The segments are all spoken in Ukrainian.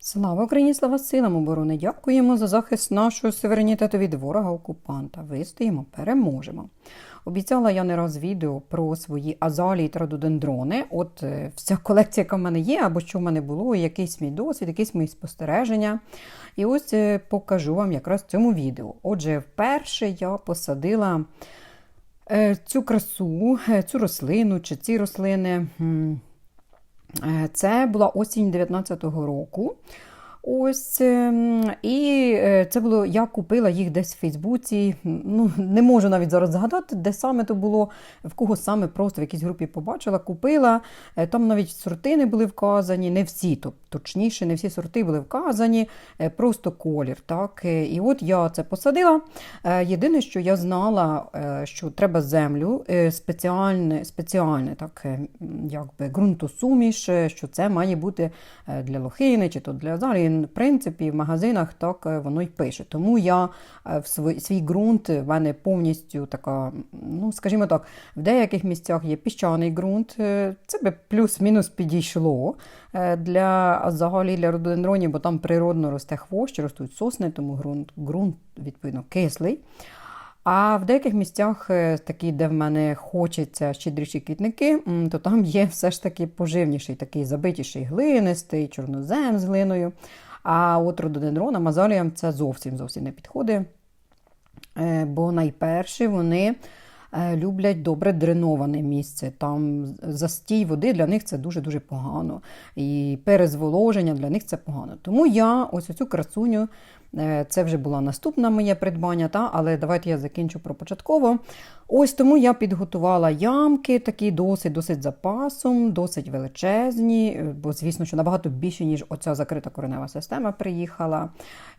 Слава Україні, слава силам оборони! Дякуємо за захист нашого суверенітету від ворога-окупанта. Вистоїмо, переможемо. Обіцяла я не раз відео про свої азалії та рододендрони. От е, вся колекція, яка в мене є, або що в мене було, якийсь мій досвід, якісь мої спостереження. І ось е, покажу вам якраз в цьому відео. Отже, вперше я посадила е, цю красу, цю рослину чи ці рослини. Е, Це була осінь 19-го року. Ось, ем, і е, це було, я купила їх десь в Фейсбуці. Ну, не можу навіть зараз згадати, де саме то було, в кого саме просто в якійсь групі побачила, купила. Е, Там навіть сорти не були вказані, не всі, то, точніше, не всі сорти були вказані, е, просто колір. Так? І от я це посадила. Єдине, що я знала, що треба землю спеціальне, спеціальне так, якби ґрунтосуміш, що це має бути для лохини чи то для азалії. В принципі, в магазинах так е, воно й пише. Тому я е, в свій, свій ґрунт в мене повністю така, ну скажімо так, в деяких місцях є піщаний ґрунт. е, Це би плюс-мінус підійшло е, для азалії, для рододендронів, бо там природно росте хвощ, ростуть сосни, тому ґрунт, ґрунт відповідно кислий. А в деяких місцях, е, такі, де в мене хочеться щедріші квітники, то там є все ж таки поживніший, такий забитіший глинистий, чорнозем з глиною. А от рододендронам, азаліям це зовсім зовсім не підходить. Е, Бо найперше вони е, люблять добре дреноване місце. Там застій води для них це дуже-дуже погано. І перезволоження для них це погано. Тому я ось цю красуню, це вже була наступна моє придбання, та, але давайте я закінчу про початково. Ось тому я підготувала ямки, такі досить досить запасом, досить величезні, е, бо звісно, що набагато більше, ніж оця закрита коренева система приїхала.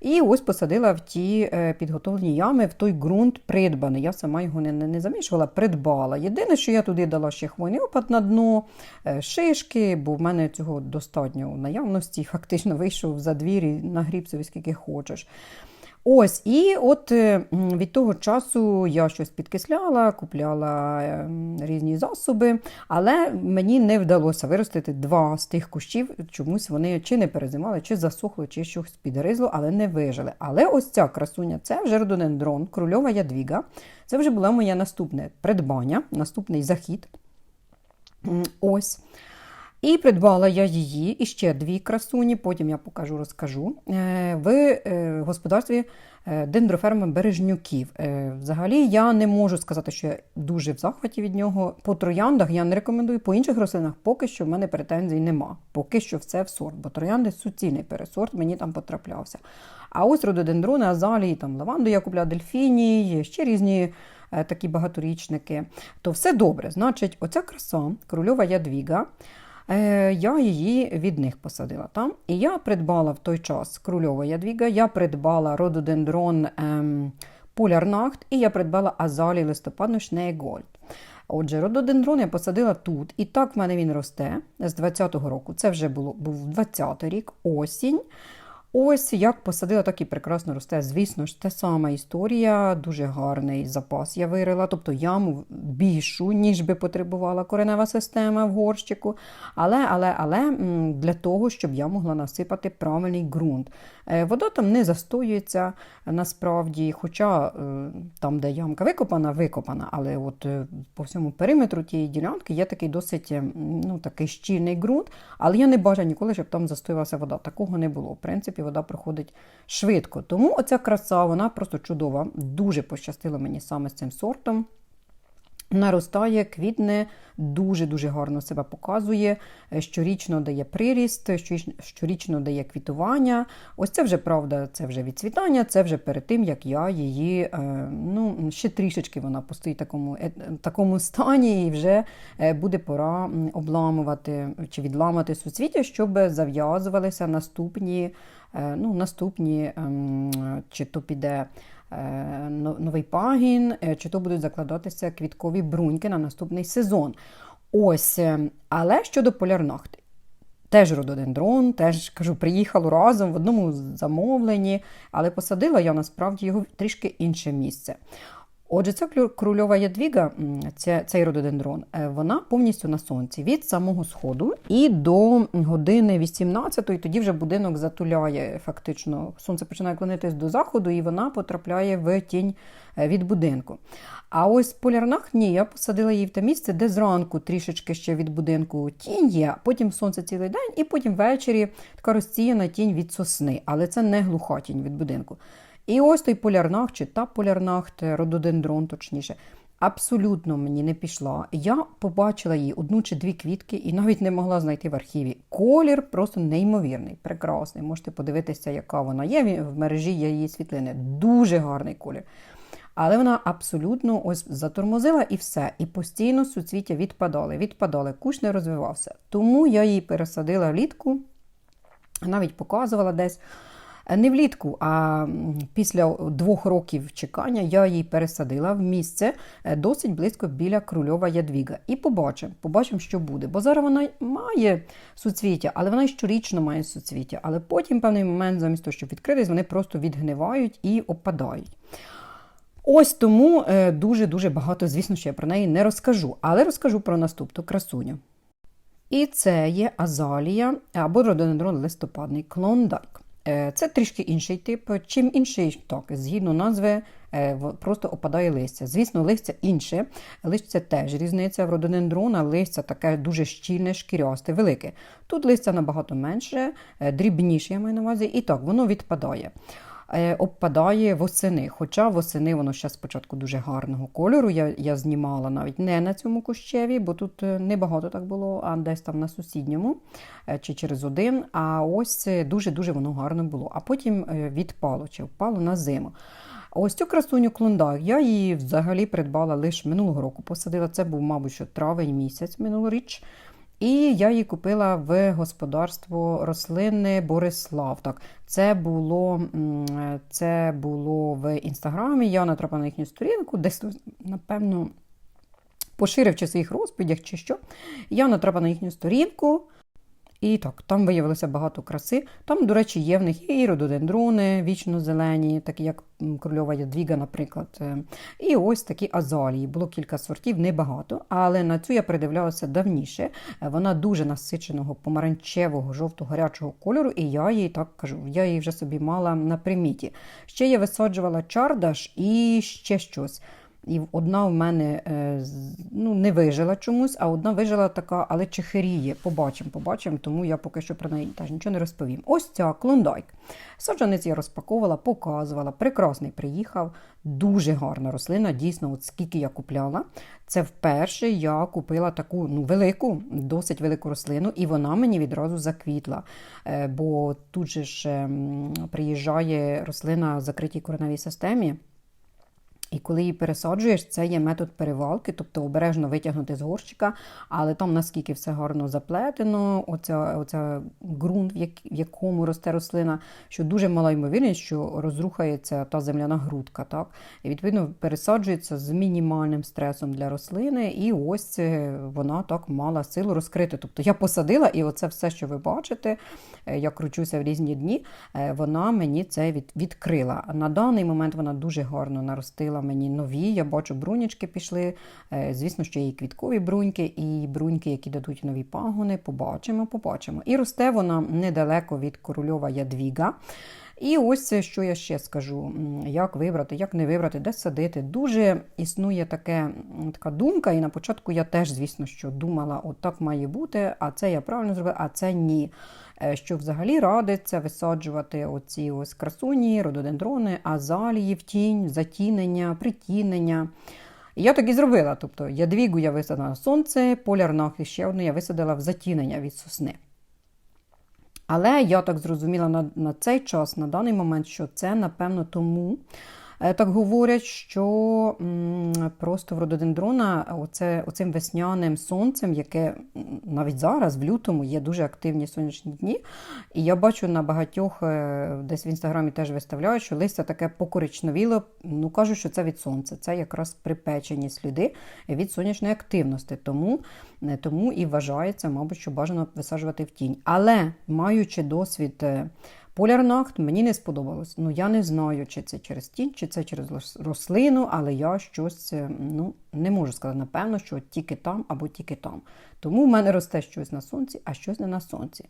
І ось посадила в ті е, підготовлені ями в той ґрунт придбаний. Я сама його не, не, замішувала, придбала. Єдине, що я туди дала ще хвойний опад на дно, е, шишки, бо в мене цього достатньо в наявності. Фактично вийшов за двір і нагріб собі скільки хочеш. Ось, і от е, від того часу я щось підкисляла, купляла е, різні засоби, але мені не вдалося виростити два з тих кущів. Чомусь вони чи не перезимали, чи засохло, чи щось підгризло, але не вижили. Але ось ця красуня це вже рододендрон, крольова ядвіга. Це вже було моє наступне придбання, наступний захід. Ось. І придбала я її і ще дві красуні, потім я покажу, розкажу. е, В е, господарстві е, дендроферми бережнюків. Взагалі я не можу сказати, що я дуже в захваті від нього. По трояндах я не рекомендую, по інших рослинах поки що в мене претензій нема. Поки що все в сорт, бо троянди суцільний пересорт мені там потраплявся. А ось рододендрони, азалії, там лаванду я купляла, дельфіній, ще різні такі багаторічники. То все добре. Значить, оця краса, корольова ядвіга. Е, Я її від них посадила там. І я придбала в той час крульова ядвіга, я придбала рододендрон ем, полярнахт і я придбала азалій листопадну Шнейгольд. Отже, рододендрон я посадила тут, і так в мене він росте з 20-го року. Це вже було, був 20-й рік, осінь. Ось як посадила, так і прекрасно росте. Звісно ж, те сама історія, дуже гарний запас я вирила, тобто яму більшу, ніж би потребувала коренева система в горщику. Але, але, але для того, щоб я могла насипати правильний ґрунт. Е, Вода там не застоюється е, насправді, хоча е, там, де ямка викопана, викопана, але от по всьому периметру тієї ділянки є такий досить е, ну, такий щільний ґрунт, але я не бажаю ніколи, щоб там застоювалася вода. Такого не було. В принципі, вода проходить швидко. Тому оця краса, вона просто чудова. Дуже пощастило мені саме з цим сортом. Наростає, квітне, дуже-дуже гарно себе показує. е, Щорічно дає приріст, щорічно дає квітування. Ось це вже правда, це вже відцвітання, це вже перед тим, як я її, е, ну, ще трішечки вона постоїть в такому, е, такому стані, і вже буде пора обламувати чи відламати суцвіття, щоб зав'язувалися наступні, ну, наступні ем, чи то піде новий пагін, е, чи то будуть закладатися квіткові бруньки на наступний сезон. Ось, е, але щодо полярнахти. Теж рододендрон, теж кажу, приїхало разом в одному замовленні, але посадила я насправді його в трішки інше місце. Отже, ця крульова ядвіга, ця, цей рододендрон, е, вона повністю на сонці від самого сходу і до години 18-ї, тоді вже будинок затуляє фактично. Сонце починає клонитись до заходу, і вона потрапляє в тінь е, від будинку. А ось полярнах ні, я посадила її в те місце, де зранку трішечки ще від будинку тінь є, потім сонце цілий день, і потім ввечері така розсіяна тінь від сосни, але це не глуха тінь від будинку. І ось той полярнах, чи та полярнахт, рододендрон, точніше, абсолютно мені не пішла. Я побачила її одну чи дві квітки і навіть не могла знайти в архіві. Колір просто неймовірний, прекрасний. Можете подивитися, яка вона є. В мережі є її світлини. Дуже гарний колір. Але вона абсолютно ось затормозила і все. І постійно суцвіття відпадали, відпадали, кущ не розвивався. Тому я її пересадила влітку, навіть показувала десь. Не влітку, а після двох років чекання я її пересадила в місце е, досить близько біля крульова ядвіга. І побачимо, побачимо, що буде. Бо зараз вона має суцвіття, але вона щорічно має суцвіття. Але потім, певний момент, замість того, щоб відкритись, вони просто відгнивають і опадають. Ось тому е, дуже-дуже багато, звісно, що я про неї не розкажу, але розкажу про наступну красуню. І це є азалія або рододендрон листопадний клондайк. Е, Це трішки інший тип. Чим інший, так, згідно назви, е, просто опадає листя. Звісно, листя інше. Листя теж різниця в рододендрона, листя таке дуже щільне, шкірясте, велике. Тут листя набагато менше, е, дрібніше, я маю на увазі, і так, воно відпадає. Е, Обпадає восени, хоча восени воно ще спочатку дуже гарного кольору. Я, я знімала навіть не на цьому кущеві, бо тут е, небагато так було, а десь там на сусідньому е, чи через один. А ось дуже-дуже воно гарно було. А потім відпало чи впало на зиму. Ось цю красуню клондайк, я її взагалі придбала лише минулого року. Посадила це був, мабуть, що травень місяць минулоріч. І я її купила в господарство рослини Борислав. Так, це було, це було в інстаграмі. Я натрапила на їхню сторінку, десь напевно поширив чи своїх розповідях, чи що. Я натрапила на їхню сторінку. І так, там виявилося багато краси. Там, до речі, є в них і рододендрони вічно зелені, такі як крольова ядвіга, наприклад. Е, І ось такі азалії. Було кілька сортів, небагато, але на цю я придивлялася давніше. Е, Вона дуже насиченого помаранчевого, жовто-гарячого кольору, і я її так кажу, я її вже собі мала на приміті. Ще я висаджувала чардаш і ще щось. І одна в мене е, ну, не вижила чомусь, а одна вижила така, але чехиріє. Побачимо, побачимо, тому я поки що про неї теж нічого не розповім. Ось ця клондайк. Саджанець я розпаковувала, показувала. Прекрасний приїхав, дуже гарна рослина. Дійсно, от скільки я купляла. Це вперше я купила таку ну, велику, досить велику рослину, і вона мені відразу заквітла. Е, Бо тут же ж ем, приїжджає рослина в закритій кореневій системі. І коли її пересаджуєш, це є метод перевалки, тобто обережно витягнути з горщика, але там наскільки все гарно заплетено, оця, оця ґрунт, в, як, в якому росте рослина, що дуже мала ймовірність, що розрухається та земляна грудка. Так? І відповідно пересаджується з мінімальним стресом для рослини, і ось вона так мала силу розкрити. Тобто я посадила, і оце все, що ви бачите, е, я кручуся в різні дні, е, вона мені це від, відкрила. На даний момент вона дуже гарно наростила мені нові. Я бачу, брунічки пішли. Е, Звісно, що є і квіткові бруньки, і бруньки, які дадуть нові пагони. Побачимо, побачимо. І росте вона недалеко від корольова ядвіга. І ось що я ще скажу: як вибрати, як не вибрати, де садити. Дуже існує таке, така думка, і на початку я теж, звісно, що думала, от так має бути, а це я правильно зробила, а це ні. Е, Що взагалі радиться висаджувати оці ось красуні, рододендрони, азалії в тінь, затінення, притінення. І я так і зробила. Тобто ядвігу я висадила на сонце, полярнах і ще одну я висадила в затінення від сосни. Але я так зрозуміла на, на цей час, на даний момент, що це, напевно, тому. Е, Так говорять, що просто в рододендрона оце, оцим весняним сонцем, яке навіть зараз, в лютому, є дуже активні сонячні дні. І я бачу на багатьох, е, десь в інстаграмі теж виставляють, що листя таке покоричневіло. Ну кажуть, що це від сонця. Це якраз припечені сліди від сонячної активності. Тому, е, тому і вважається, мабуть, що бажано висаджувати в тінь. Але маючи досвід Полярнахт мені не сподобалось. Ну я не знаю, чи це через тінь, чи це через рослину, але я щось е, ну, не можу сказати, напевно, що тільки там або тільки там. Тому в мене росте щось на сонці, а щось не на сонці.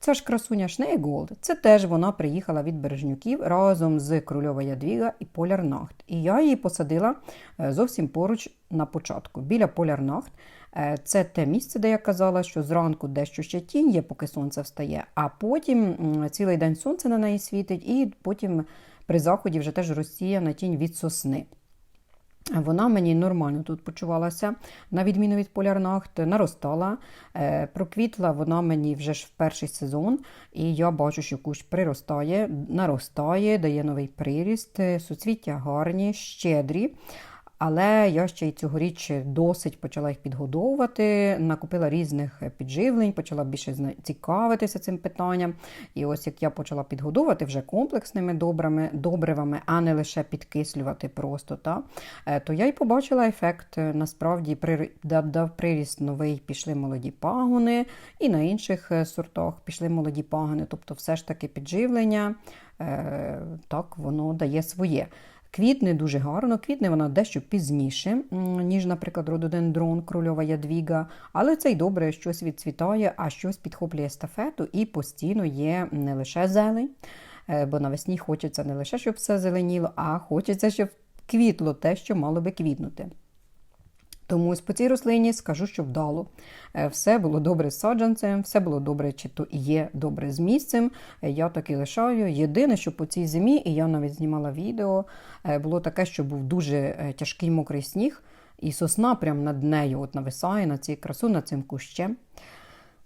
Ця ж красуня Шнейголд, це теж вона приїхала від Бережнюків разом з Крольова Ядвіга і Полярнахт. І я її посадила е, зовсім поруч на початку, біля Полярнахт. Е, Це те місце, де я казала, що зранку дещо ще тінь є, поки сонце встає, а потім цілий день сонце на неї світить, і потім при заході вже теж розсіяна тінь від сосни. Вона мені нормально тут почувалася, на відміну від полярнахт, наростала, е, проквітла вона мені вже ж в перший сезон, і я бачу, що кущ приростає, наростає, дає новий приріст, е, суцвіття гарні, щедрі. Але я ще й цьогоріч досить почала їх підгодовувати, накупила різних підживлень, почала більше цікавитися цим питанням. І ось як я почала підгодовувати вже комплексними добрами, добривами, а не лише підкислювати просто, та, е, то я й побачила ефект. Насправді при- дав приріст новий, пішли молоді пагони, і на інших е, сортах пішли молоді пагони. Тобто, все ж таки підживлення, е, так, воно дає своє. Квітне дуже гарно, квітне вона дещо пізніше, ніж, наприклад, рододендрон, крольова ядвіга, але це й добре, щось відцвітає, а щось підхоплює естафету і постійно є не лише зелень, е, бо навесні хочеться не лише, щоб все зеленіло, а хочеться, щоб квітло те, що мало би квітнути. Тому ось по цій рослині скажу, що вдало. Е, Все було добре з саджанцем, все було добре, чи то і є добре з місцем. Е, Я так і лишаю. Єдине, що по цій зимі, і я навіть знімала відео, е, було таке, що був дуже тяжкий мокрий сніг, і сосна прямо над нею от нависає на цій красу, над цим кущем.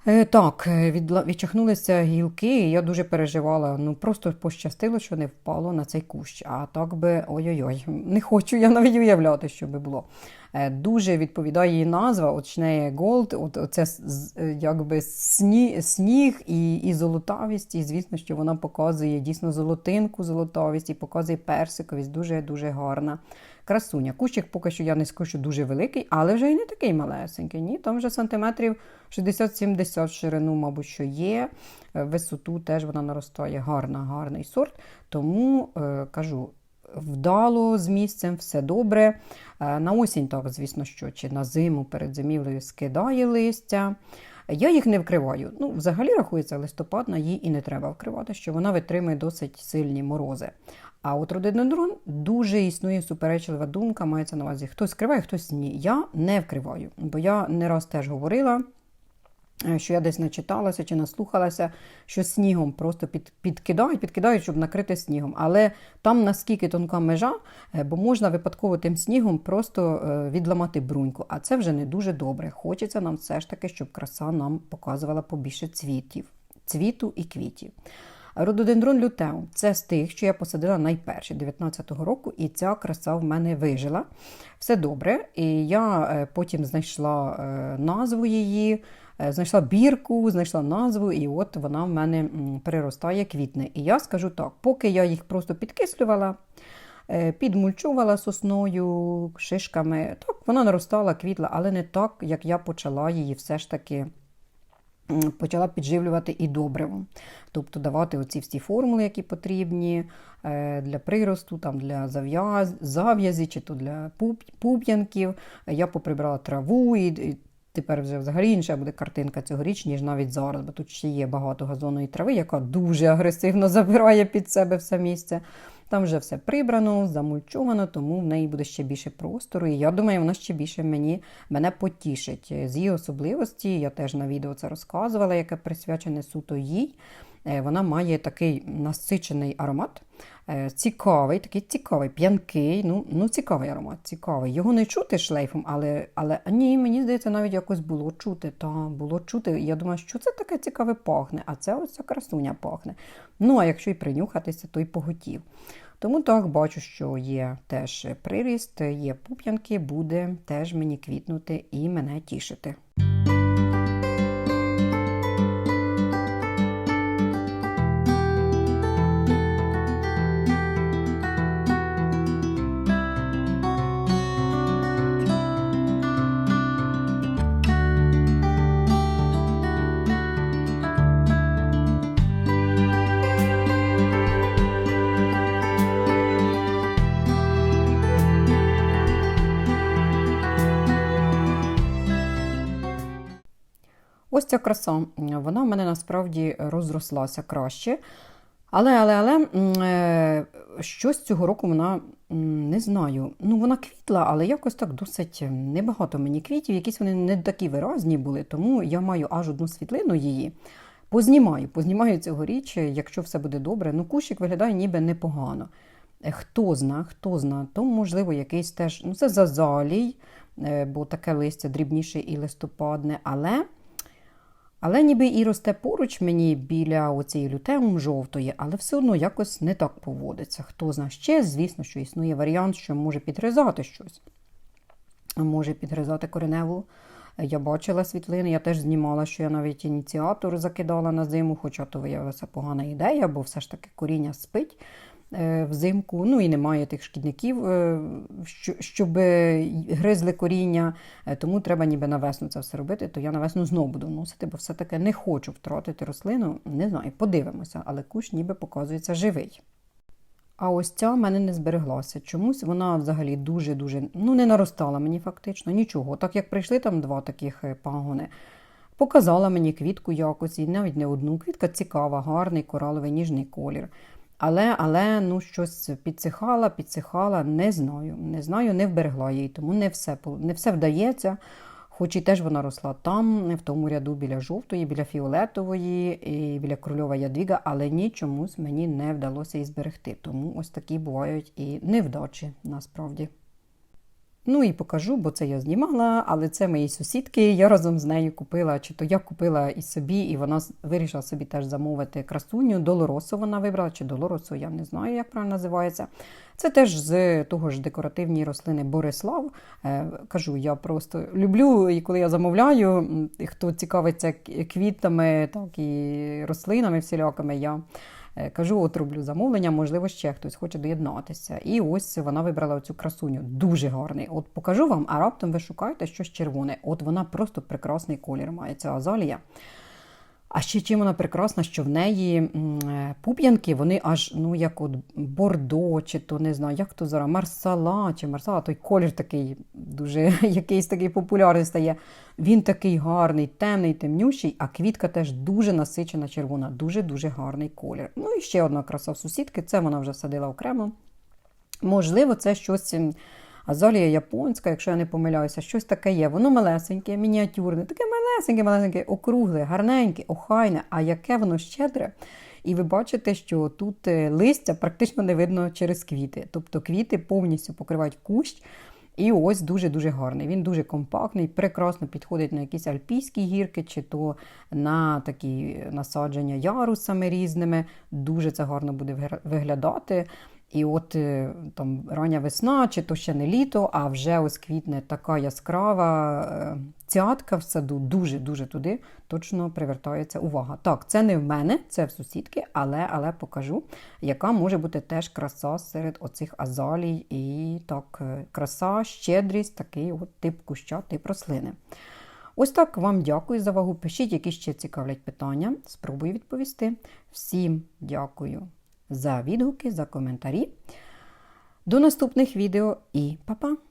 Е, Так, е, відчахнулися гілки, і я дуже переживала. Ну просто пощастило, що не впало на цей кущ. А так би ой-ой-ой, не хочу я навіть уявляти, що би було. Е, Дуже відповідає її назва, от Голд, от оце з- з- е, якби сні, сніг і, і золотавість. І звісно, що вона показує дійсно золотинку, золотавість і показує персиковість. Дуже дуже гарна. Красуня. Кущик поки що я не скажу, дуже великий, але вже й не такий малесенький. Ні, там вже сантиметрів 60-70 в ширину, мабуть, що є. Е, Висоту теж вона наростає. Гарна, гарний сорт. Тому е, кажу. Вдало з місцем, все добре. Е, На осінь, так, звісно, що чи на зиму перед зимівлею скидає листя. Я їх не вкриваю. Ну, взагалі рахується листопадна, її і не треба вкривати, що вона витримує досить сильні морози. А от рододендрон дуже існує суперечлива думка, мається на увазі. Хтось вкриває, хтось ні. Я не вкриваю, бо я не раз теж говорила. Е, Що я десь начиталася чи наслухалася, що снігом просто під, підкидають, підкидають, щоб накрити снігом. Але там наскільки тонка межа, е, бо можна випадково тим снігом просто е, відламати бруньку. А це вже не дуже добре. Хочеться нам все ж таки, щоб краса нам показувала побільше цвітів, цвіту і квітів. Рододендрон лютеум це з тих, що я посадила найперші 19-го року, і ця краса в мене вижила. Все добре. І я потім знайшла назву її, знайшла бірку, знайшла назву, і от вона в мене переростає, квітне. І я скажу так, поки я їх просто підкислювала, е, підмульчувала сосною, шишками, так вона наростала, квітла, але не так, як я почала її все ж таки почала підживлювати і добривом. Тобто давати оці всі формули, які потрібні е, для приросту, там, для зав'яз, зав'язі чи то для пуп, пуп'янків. Я поприбрала траву і тепер вже взагалі інша буде картинка цьогоріч, ніж навіть зараз, бо тут ще є багато газонної трави, яка дуже агресивно забирає під себе все місце. Там вже все прибрано, замульчовано, тому в неї буде ще більше простору. І я думаю, вона ще більше мені, мене потішить. З її особливості, я теж на відео це розказувала, яке присвячене суто їй. Е, Вона має такий насичений аромат, е, цікавий, такий цікавий, п'янкий. Ну, ну цікавий аромат, цікавий. Його не чути шлейфом, але, але ні, мені здається, навіть якось було чути. Та було чути. Я думаю, що це таке цікаве пахне, а це ось ця красуня пахне. Ну, а якщо й принюхатися, то й поготів. Тому так бачу, що є теж приріст, є пуп'янки, буде теж мені квітнути і мене тішити. Ця краса, вона в мене насправді розрослася краще. Але, але, але е, щось цього року вона не знаю. Ну, вона квітла, але якось так досить небагато мені квітів, якісь вони не такі виразні були, тому я маю аж одну світлину її. Познімаю, познімаю цьогоріч, якщо все буде добре. Ну, кущик виглядає ніби непогано. Е, Хто зна, хто зна, то можливо якийсь теж, ну це зазалій, е, бо таке листя дрібніше і листопадне, але, але ніби і росте поруч мені біля оцієї лютеум жовтої, але все одно якось не так поводиться. Хто зна ще, звісно, що існує варіант, що може підгризати щось. Може підгризати кореневу. Я бачила світлини, я теж знімала, що я навіть ініціатор закидала на зиму, хоча то виявилася погана ідея, бо все ж таки коріння спить взимку. Ну і немає тих шкідників, е, щоб гризли коріння, е, тому треба ніби на весну це все робити. То я на весну знову буду вносити, бо все-таки не хочу втратити рослину. Не знаю, подивимося, але кущ ніби показується живий. А ось ця в мене не збереглася. Чомусь вона взагалі дуже-дуже ну не наростала мені фактично нічого. Так як прийшли там два таких е, пагони, показала мені квітку якось, і навіть не одну. Квітка цікава, гарний кораловий ніжний колір. Але, але ну, щось підсихала, підсихала, не знаю. Не знаю, не вберегла її, тому не все, не все вдається. Хоч і теж вона росла там, в тому ряду біля жовтої, біля фіолетової, і біля крольова ядвіга, але ні чомусь мені не вдалося її зберегти. Тому ось такі бувають і невдачі насправді. Ну і покажу, бо це я знімала, але це мої сусідки. Я разом з нею купила, чи то я купила і собі, і вона вирішила собі теж замовити красуню. Долоросу вона вибрала, чи долоросу, я не знаю, як правильно називається. Це теж з того ж декоративні рослини Борислав. Е, кажу, я просто люблю, і коли я замовляю, хто цікавиться квітами, так і рослинами всілякими, я Кажу, от роблю замовлення, можливо, ще хтось хоче доєднатися. І ось вона вибрала цю красуню. Дуже гарний. От покажу вам, а раптом ви шукаєте щось червоне. От вона просто прекрасний колір має ця азалія. А ще чим вона прекрасна, що в неї е, пуп'янки, вони аж ну як от бордо, чи то не знаю, як то зараз, марсала чи марсала, той колір такий дуже якийсь такий популярний стає. Він такий гарний, темний, темнющий, а квітка теж дуже насичена червона, дуже-дуже гарний колір. Ну і ще одна краса в сусідки, це вона вже садила окремо. Можливо, це щось азалія японська, якщо я не помиляюся, щось таке є. Воно малесеньке, мініатюрне, таке малесеньке, малесеньке, округле, гарненьке, охайне, а яке воно щедре. І ви бачите, що тут е, листя практично не видно через квіти. Тобто квіти повністю покривають кущ. І ось дуже-дуже гарний. Він дуже компактний, прекрасно підходить на якісь альпійські гірки, чи то на такі насадження ярусами різними. Дуже це гарно буде виглядати. І от е, там рання весна, чи то ще не літо, а вже ось квітне така яскрава е, цятка в саду, дуже-дуже туди точно привертається увага. Так, це не в мене, це в сусідки, але, але покажу, яка може бути теж краса серед оцих азалій. І так, е, краса, щедрість, такий от тип куща, тип рослини. Ось так вам дякую за увагу. Пишіть, які ще цікавлять питання. Спробую відповісти. Всім дякую за відгуки, за коментарі. До наступних відео і па-па!